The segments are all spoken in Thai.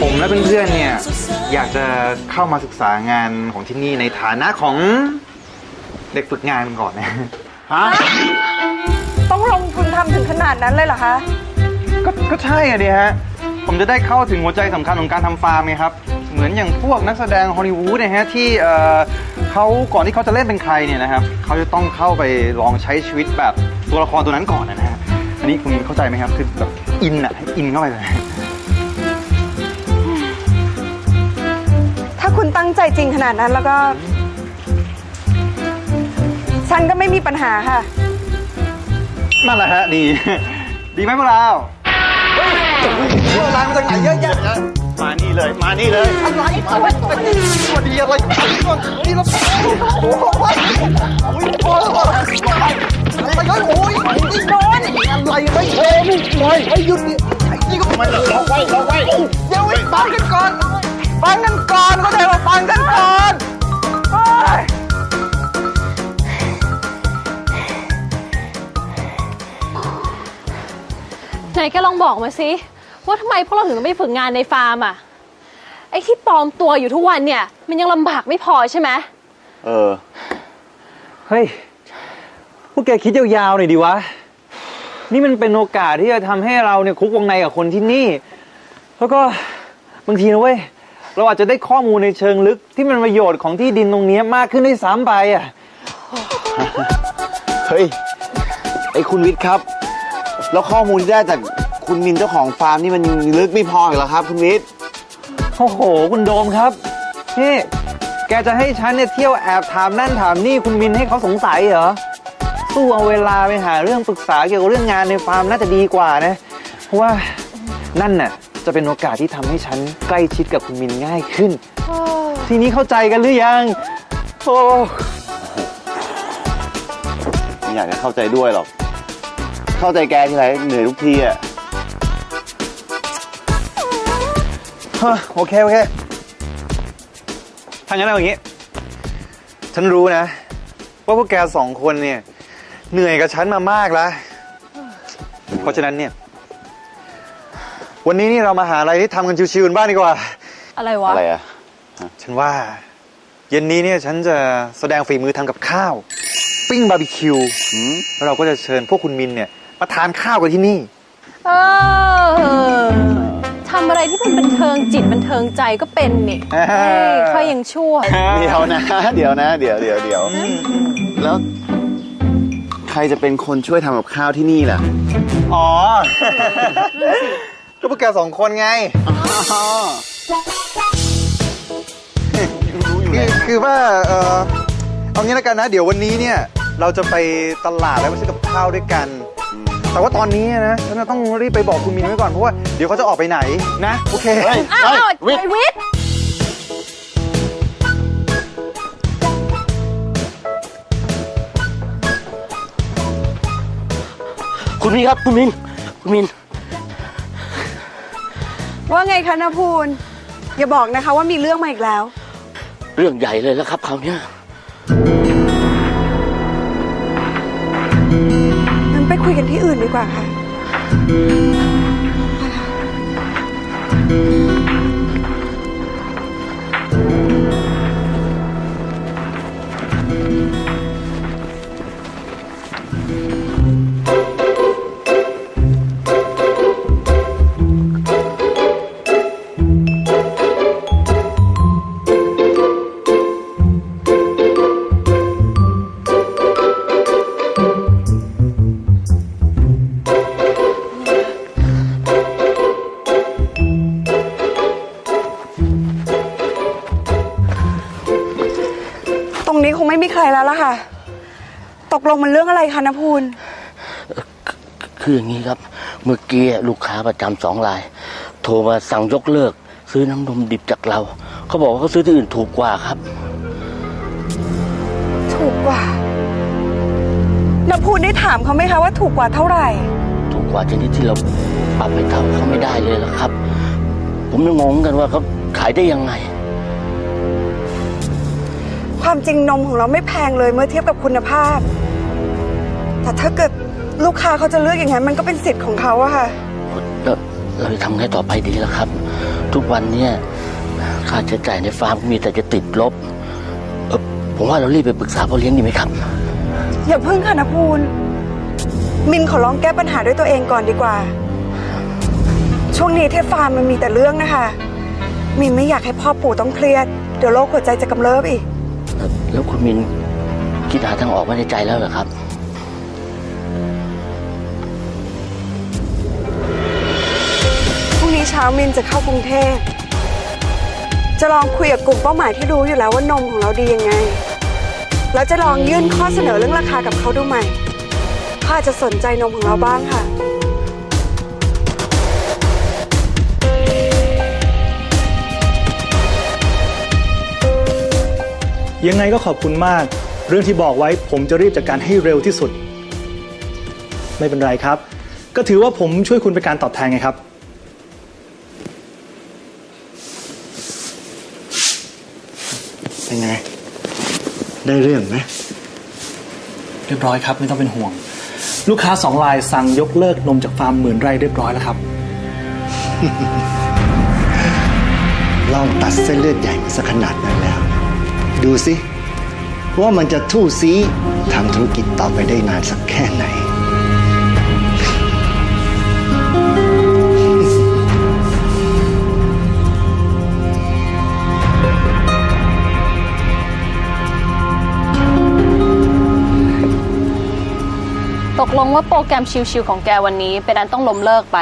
ผมและเพื่อนๆเนี่ย อยากจะเข้ามาศึกษางานของที่นี่ในฐานะของเด็กฝึกงานก่อนนะฮะต้องลงทุนทำถึงขนาดนั้นเลยเหรอคะ ก็ก็ใช่อะดิฮะ ผมจะได้เข้าถึงหัวใจสำคัญของการทำฟาร์มไงครับ เหมือนอย่างพวกนักแสดงฮอลลีวูดนะฮะที่เอ่อเขาก่อนที่เขาจะเล่นเป็นใครเนี่ยนะครับเขาจะต้องเข้าไปลองใช้ชีวิตแบบตัวละครตัวนั้นก่อนนะฮะอั นนี้คุณเข้าใจไหมครับ คือแบบอินอะให้อินเข้าไปเลย ถ้าคุณตั้งใจจริงขนาดนั้นแล้วก็ ฉันก็ไม่มีปัญหาค่ะ นั่นแหละฮะ ดี ดีไหมพวกเราพวกเรามาจากไหนเยอะแยะมานี่เลย มานี่เลยอะไรอะไรสวัสดีอะไรนี่เราโอ้โหโอ้ยโอ้ยโอ้ยอะ ไรโอ้ยนี่โดนอะไรไม่โอ้ยโอ้ยไอ้หยุดนี่ไอ้นี่ก็ไม่ล็อกไว้ล็อกไว้เดี๋ยวฟังกันก่อนฟังกันก่อนก็ได้ว่าฟังกันก่อนโอ้ยไหนแกลองบอกมาสิว่าทำไมพวกเราถึงต้องไปฝึกงานในฟาร์มอะไอ้ที่ปลอมตัวอยู่ทุกวันเนี่ย มันยังลำบากไม่พอใช่ไหมเออ เฮ้ย วกแกคิดยาวๆหน่อยดีวะ นี่มันเป็นโอกาสที่จะทำให้เราเนี่ยคุกวงในกับคนที่นี่ แล้วก็บางทีนะเว้ย เราอาจจะได้ข้อมูลในเชิงลึกที่มันประโยชน์ของที่ดินตรงเนี้ยมากขึ้นด้วยซ้ำไปอะ เฮ้ย ไอ้คุณวิทย์ครับ แล้วข้อมูลที่ได้จากคุณมินเจ้าของฟาร์มนี่มันลึกไม่พออีกเหรอครับ คุณวิทย์ โอ้โห คุณโดมครับนี่แกจะให้ฉันเนี่ยเที่ยวแอบถามนั่นถามนี่คุณมินให้เขาสงสัยเหรอ สู้เอาเวลาไปหาเรื่องปรึกษาเกี่ยวกับเรื่องงานในฟาร์มน่าจะดีกว่านะ เพราะว่านั่นน่ะจะเป็นโอกาสที่ทำให้ฉันใกล้ชิดกับคุณมินง่ายขึ้น ทีนี้เข้าใจกันหรือยัง โอ้ไม่อยากจะเข้าใจด้วยหรอก เข้าใจแกทีไรเหนื่อยทุกทีอะฮะโอเค โอเค ถ้างั้นเอาอย่างนี้ ฉันรู้นะ ว่าพวกแกสองคนเนี่ย เหนื่อยกับฉันมามากแล้ว เพราะฉะนั้นเนี่ย วันนี้นี่เรามาหาอะไรที่ทำกันชิวๆกันบ้างดีกว่า อะไรวะ อะไรอะ ฉันว่า เย็นนี้เนี่ยฉันจะแสดงฝีมือทำกับข้าว ปิ้งบาร์บีคิวหืมแล้วเราก็จะเชิญพวกคุณมินเนี่ยมาทานข้าวกันที่นี่ เออทำอะไรที่เป็นบันเทิงจิตบันเทิงใจก็เป็นนี่อ่าเฮ้ยค่อยยังชั่ว เดี๋ยวนะ เดี๋ยวนะ เดี๋ยวเดี๋ยวเดี๋ยวแล้ว ใครจะเป็นคนช่วยทำกับข้าวที่นี่ล่ะ อ๋อ ก็พวกแกสองคนไงคือคือว่า เออเอางี้แล้วกันนะ เดี๋ยววันนี้เนี่ย เราจะไปตลาดแล้วไปซื้อกับข้าวด้วยกัน แต่ว่าตอนนี้นะ ฉันจะต้องรีบไปบอกคุณมินไว้ก่อน เพราะว่าเดี๋ยวเขาจะออกไปไหนนะ โอเคเฮ้ยอ้าวเฮ้ยอ้าววิทย์ ไอ้วิทย์ คุณมินครับ คุณมิน คุณมิน ว่าไงคะนาพูนอย่าบอกนะคะว่ามีเรื่องมาอีกแล้ว เรื่องใหญ่เลยแล้วครับคราวเนี้ยงั้นไปคุยกันที่อื่นดีกว่าค่ะ ม่มีใครแล้วล่ะค่ะ ตกลงมันเรื่องอะไรคะนาพูนคืออย่างนี้ครับ เมื่อกี้ลูกค้าประจำสองราย โทรมาสั่งยกเลิก ซื้อน้ำนมดิบจากเรา เขาบอกว่าเขาซื้อที่อื่นถูกกว่าครับ ถูกกว่านาพูนได้ถามเขาไหมคะว่าถูกกว่าเท่าไหร่ ถูกกว่าชนิดที่เราปรับไปเท่าเขาไม่ได้เลยละครับ ผมยังงงกันว่าเขาขายได้ยังไง ความจริงนมของเราไม่แพงเลยเมื่อเทียบกับคุณภาพ แต่ถ้าเกิดลูกค้าเขาจะเลือกอย่างนั้นมันก็เป็นสิทธิ์ของเขาอะค่ะ แล้วเราจะทำไงต่อไปดีล่ะครับ ทุกวันเนี่ยค่าใช้จ่ายในฟาร์มมีแต่จะติดลบเออผมว่าเรารีบไปปรึกษาพ่อเลี้ยงดีไหมครับ อย่าพึ่งค่ะนะพูนมินขอลองแก้ปัญหาด้วยตัวเองก่อนดีกว่า ช่วงนี้ที่ฟาร์มมันมีแต่เรื่องนะคะมินไม่อยากให้พ่อปู่ต้องเครียด เดี๋ยวโรคหัวใจจะกำเริบอีก แล้วแล้วคุณมินคิดหาทางออกไว้ในใจแล้วเหรอครับ พรุ่งนี้เช้ามินจะเข้ากรุงเทพ จะลองคุยกับกลุ่มเป้าหมายที่รู้อยู่แล้วว่านมของเราดียังไง แล้วจะลองยื่นข้อเสนอเรื่องราคากับเขาดูใหม่เขาอาจจะสนใจนมของเราบ้างค่ะ ยังไงก็ขอบคุณมาก เรื่องที่บอกไว้ผมจะรีบจัดการให้เร็วที่สุด ไม่เป็นไรครับ ก็ถือว่าผมช่วยคุณเป็นการตอบแทนไงครับ เป็นไง ได้เรื่องไหมเรียบร้อยครับ ไม่ต้องเป็นห่วง ลูกค้าสองรายสั่งยกเลิกนมจากฟาร์มหมื่นไร่เรียบร้อยแล้วครับลองตัดเส้นเลือดใหญ่มาสักขนาดนั้นแล้ว ดูสิ ว่ามันจะทู่ซีทำธุรกิจต่อไปได้นานสักแค่ไหน ตกลงว่าโปรแกรมชิวๆของแกวันนี้ เป็นอันต้องล้มเลิกไป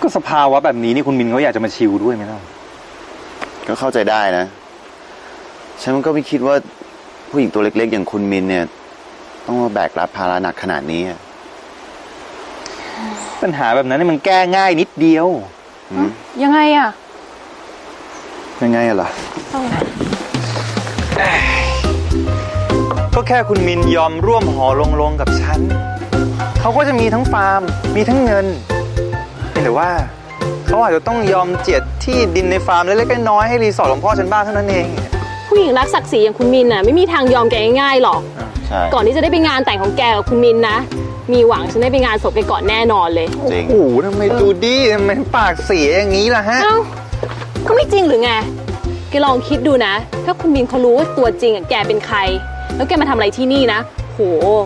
ก็สภาวะแบบนี้นี่คุณมินเขาอยากจะมาชิลด้วยไหมล่ะก็เข้าใจได้นะ ฉันก็ไม่คิดว่าผู้หญิงตัวเล็ก ๆ อย่างคุณมินเนี่ย ต้องมาแบกรับภาระหนักขนาดนี้อะปัญหาแบบนั้นนี่มันแก้ง่ายนิดเดียว ยังไงอะยังไงอะล่ะ ก็แค่คุณมินยอมร่วมหอลงลงกับฉัน เขาก็จะมีทั้งฟาร์ม มีทั้งเงินเพียงแต่ว่า เขาอาจจะต้องยอมเจียดที่ดินในฟาร์มเล็กๆน้อยๆให้รีสอร์ทของพ่อฉันบ้างเท่านั้นเอง ผู้หญิงรักศักดิ์ศรีอย่างคุณมินน่ะไม่มีทางยอมแกง่ายๆหรอก ใช่ ก่อนที่จะได้ไปงานแต่งของแกกับคุณมินนะ มีหวังฉันได้ไปงานศพแกก่อนแน่นอนเลย จริง โอ้โหทำไมดูดีทำไมปากเสียอย่างนี้ล่ะฮะ เอ้าก็ไม่จริงหรือไง แกลองคิดดูนะ ถ้าคุณมินเขารู้ว่าตัวจริงอะแกเป็นใคร แล้วแกมาทำอะไรที่นี่นะ โห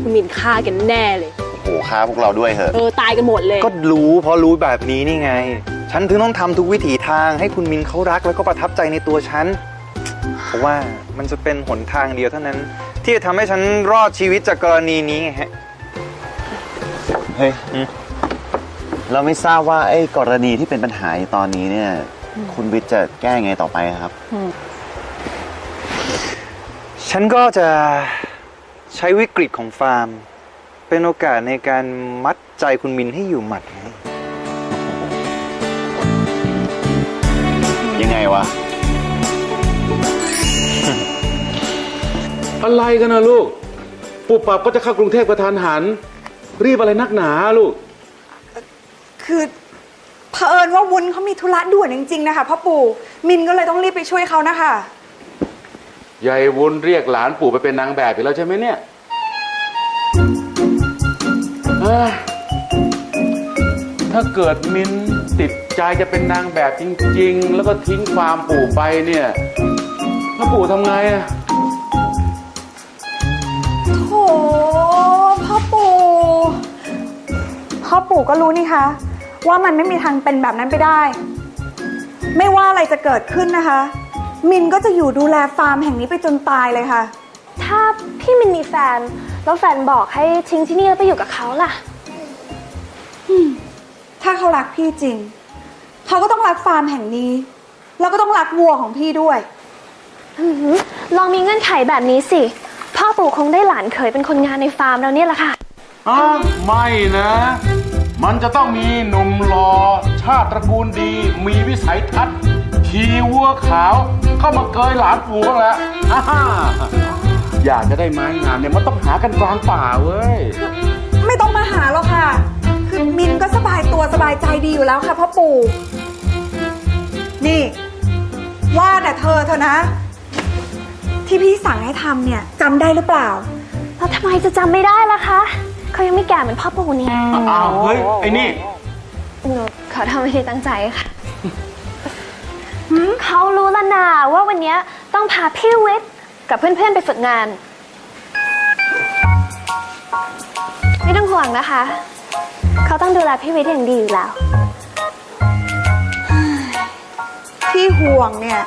คุณมินฆ่าแกันแน่เลย โอ้โหฆ่าพวกเราด้วยเหอะ เออตายกันหมดเลย ก็รู้เพราะรู้แบบนี้นี่ไง ฉันถึงต้องทำทุกวิถีทางให้คุณมินเขารักแล้วก็ประทับใจในตัวฉัน เพราะว่ามันจะเป็นหนทางเดียวเท่านั้น ที่จะทำให้ฉันรอดชีวิตจากกรณีนี้ไงฮะ เฮ้ย อืม เราไม่ทราบว่าไอ้กรณีที่เป็นปัญหาอยู่ตอนนี้เนี่ย คุณวิทย์จะแก้ไงต่อไปครับ ฉันก็จะใช้วิกฤตของฟาร์ม เป็นโอกาสในการมัดใจคุณมินให้อยู่หมัดไง ยังไงวะ อะไรกันนะลูก ปุบปับก็จะเข้ากรุงเทพกระทันหัน รีบอะไรนักหนาลูก คือเผอิญว่าวุ้นเขามีธุระด่วนจริงๆนะคะพ่อปู่มินก็เลยต้องรีบไปช่วยเขานะคะ ยายวุ้นเรียกหลานปู่ไปเป็นนางแบบอีกแล้วใช่ไหมเนี่ยเอ้ยถ้าเกิดมินติดใจจะเป็นนางแบบจริง ๆ แล้วก็ทิ้งฟาร์มปู่ไปเนี่ยแล้วปู่ทำไงอะ ก็รู้นี่คะ ว่ามันไม่มีทางเป็นแบบนั้นไปได้ ไม่ว่าอะไรจะเกิดขึ้นนะคะ มินก็จะอยู่ดูแลฟาร์มแห่งนี้ไปจนตายเลยค่ะ ถ้าพี่มินมีแฟน แล้วแฟนบอกให้ทิ้งที่นี่แล้วไปอยู่กับเขาล่ะ ถ้าเขารักพี่จริง เขาก็ต้องรักฟาร์มแห่งนี้ แล้วก็ต้องรักวัวของพี่ด้วยอื้อหือลองมีเงื่อนไขแบบนี้สิ พ่อปู่คงได้หลานเขยเป็นคนงานในฟาร์มแล้วเนี่ยแหละค่ะอ้าวไม่นะ มันจะต้องมีหนุ่มหล่อชาติตระกูลดี มีวิสัยทัศน์ขี่วัวขาว เข้ามาเกยหลานปู่บ้างแล้วอ่าฮ่าอยากจะได้ไม้งามเนี่ยมันต้องหากันกลางป่าเว้ย ไม่ต้องมาหาหรอกค่ะ คือมินก็สบายตัวสบายใจดีอยู่แล้วค่ะพ่อปู่ นี่ ว่าแต่เธอเธอนะ ที่พี่สั่งให้ทำเนี่ยจำได้หรือเปล่า แล้วทำไมจะจำไม่ได้ล่ะคะ เขายังแก่เหมือนพ่อปู่นี่อ้าวเฮ้ยไอ้นี่หนูขอโทษไม่ได้ตั้งใจค่ะหืมเขารู้แล้วนาว่าวันเนี้ยต้องพาพี่วิทย์กับเพื่อนๆไปฝึกงาน ไม่ต้องห่วงนะคะ เขาต้องดูแลพี่วิทย์อย่างดีอยู่แล้วที่ห่วงเนี่ย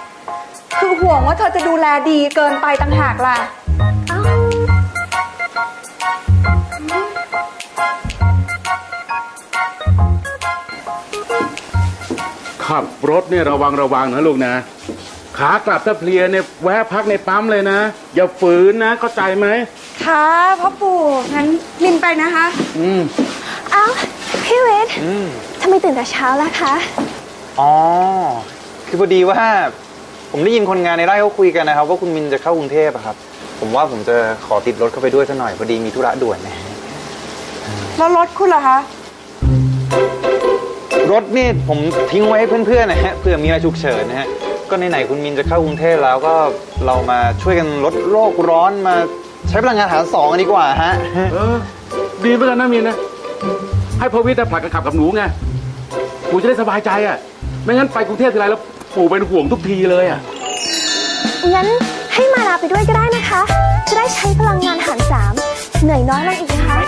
คือห่วงว่าเธอจะดูแลดีเกินไปต่างหากล่ะ เอ้า ขับรถเนี่ยระวังระวังนะลูกนะ ขากลับถ้าเพลียเนี่ยแวะพักในปั๊มเลยนะ อย่าฝืนนะเข้าใจไหมค่ะพ่อปู่งั้นมินไปนะคะ อืมเอ้าพี่วิทย์อืมทำไมตื่นแต่เช้าล่ะคะ อ๋อ คือพอดีว่า ผมได้ยินคนงานในไร่เขาคุยกันนะครับ ว่าคุณมินจะเข้ากรุงเทพอะครับ ผมว่าผมจะขอติดรถเข้าไปด้วยสักหน่อยพอดีมีธุระด่วนนะแล้วรถคุณเหรอคะ รถนี่ผมทิ้งไว้ให้เพื่อนๆนะฮะเผื่อมีอะไรฉุกเฉินนะฮะก็ไหนๆคุณมินจะเข้ากรุงเทพแล้วก็เรามาช่วยกันลดโลกร้อนมาใช้พลังงานหารสองกันดีกว่าฮะเออดีเหมือนกันนะมีนนะให้พอวิทย์น่ะผลัดกันขับกับหนูไงปู่จะได้สบายใจอะไม่งั้นไปกรุงเทพทีไรแล้วปู่เป็นห่วงทุกทีเลยอะงั้นให้มาลาไปด้วยก็ได้นะคะ จะได้ใช้พลังงานหารสามเหนื่อยน้อยลงอีกนะคะ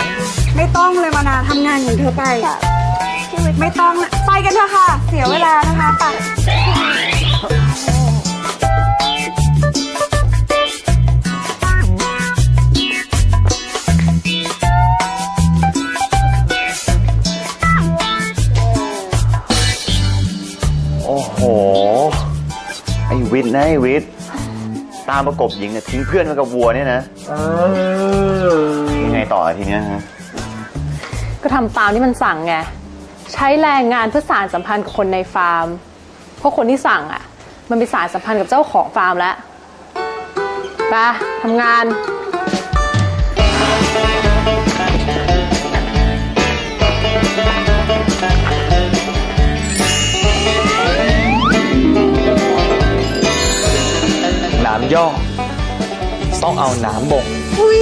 ไม่ต้องเลยมานาทำงานของเธอไปแต่พี่วิทย์ ไม่ต้องละไปกันเถอะค่ะ เสียเวลานะคะไปโอ้โห ไอ้วิทย์นะไอ้วิทย์ตามประกบหญิงเนี่ยทิ้งเพื่อนไว้กับวัวเนี่ยนะเออยังไงต่อทีเนี้ยฮะ ก็ทำตามที่มันสั่งไง ใช้แรงงานเพื่อสารสัมพันธ์กับคนในฟาร์ม เพราะคนที่สั่งอะ มันไปสารสัมพันธ์กับเจ้าของฟาร์มแล้วไปทำงานหนามย่อ ต้องเอาหนามบ่งอุ้ย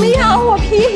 ไม่เอาอะพี่